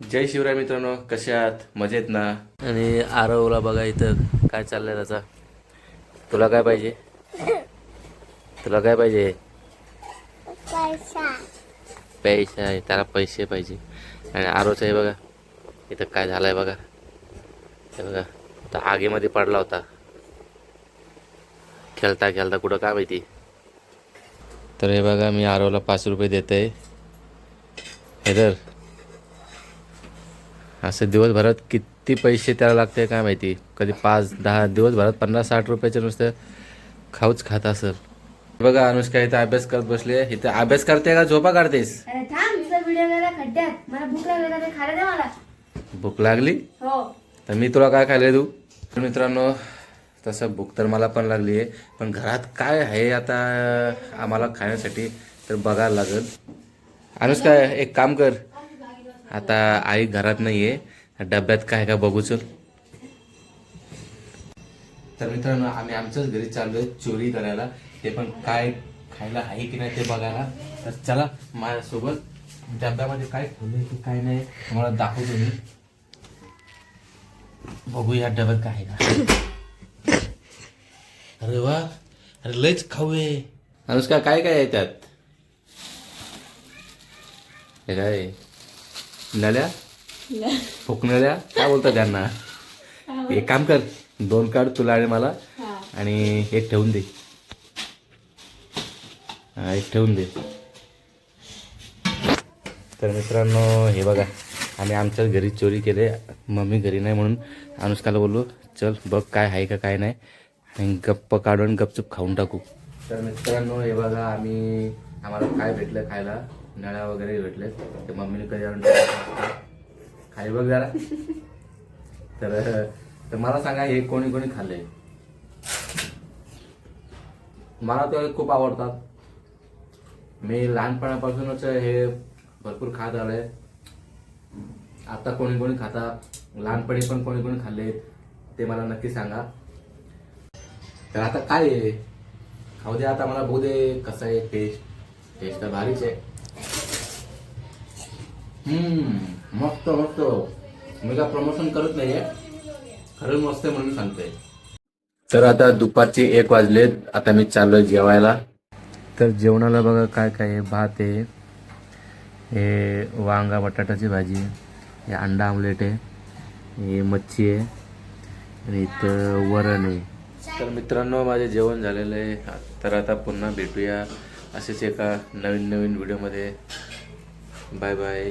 जय शिवराय मित्रांनो कसे आहात? मजेत ना? आणि आरवला बघा इथं काय चाललंय त्याचा. तुला काय पाहिजे? तुला काय पाहिजे? पैसा. पैसे आहे त्याला पैसे पाहिजे. आणि आरोचं आहे बघा इथं काय झालंय बघा. हे बघा तर आगीमध्ये पडला होता. खेळता खेळता कुठं काय माहिती? तर हे बघा मी आरोला पाच रुपये देत आहे हे तर असं दिवसभरात किती पैसे त्याला लागते काय माहिती? कधी पाच दहा दिवसभरात पन्नास साठ रुपयाचे नुसतं खाऊच खात असेल. बघा अनुष्का इथं अभ्यास करत बसले इथं अभ्यास करते का? झोपा काढतेस? अरे थांब तुझा व्हिडिओ गेला खड्ड्यात. मला भूक लागली का ते खायला दे मला. भूक लागली? हो. तर मी तुला काय खायला देऊ? तर मित्रांनो तसं भूक तर मला पण लागली आहे. पण घरात काय आहे आता आम्हाला खाण्यासाठी तर बघायला लागेल. अनुष्का एक काम कर. आता आई घरात नाही आहे डब्यात काय का बघू चल. तर मित्रांनो आम्ही आमच्याच घरी चाललोय चोरी करायला. ते पण काय खायला आहे की नाही ते बघायला. तर चला माझ्यासोबत डब्यामध्ये काय ठेवलंय की काय नाही तुम्हाला दाखवतो मी. बघू या डब्यात काय आहे का. अरे वा अरे लयच खाऊ आहे. अनुष्का काय काय आहे त्यात? हे काय? नल्या? फुकणाऱ्या काय बोलतात त्यांना एक काम कर दोन काढ तुला आणि मला. आणि एक ठेवून दे. हा एक ठेवून दे. तर मित्रांनो हे बघा आम्ही आमच्याच घरी चोरी केले. मम्मी घरी नाही म्हणून अनुष्काला बोललो चल बघ काय आहे का काय नाही. आणि गप्प काढून गपचूप खाऊन टाकू. तर मित्रांनो हे बघा आम्ही आम्हाला काय भेटलं खायला? नळ्या वगैरे भेटले ते मम्मीने कधी आणून खाली बघ जरा. तर तर मला सांगा हे कोणी कोणी खाल्ले? मला ते खूप आवडतात. मी लहानपणापासूनच हे भरपूर खात आलोय. आता कोणी कोणी खाता लहानपणी पण कोणी कोणी खाल्ले ते मला नक्की सांगा. तर आता काय आहे? खाऊ दे आता मला बघू दे कसं आहे टेस्ट टेस्ट तर भारीच आहे. मस्त मस्त. मी काय प्रमोशन करत नाहीये. खरंच मस्त आहे म्हणून सांगतोय. तर आता दुपारचे एक वाजलेत. आता मी चाललोय जेवायला. तर जेवणाला बघा काय काय आहे. भात आहे. हे वांगा बटाट्याची भाजी हे अंडा आमलेट आहे. हे मच्छी आहे. आणि इथं वरण आहे. तर मित्रांनो माझे जेवण झालेलं आहे. तर आता पुन्हा भेटूया असेच एका नवीन नवीन व्हिडिओमध्ये बाय बाय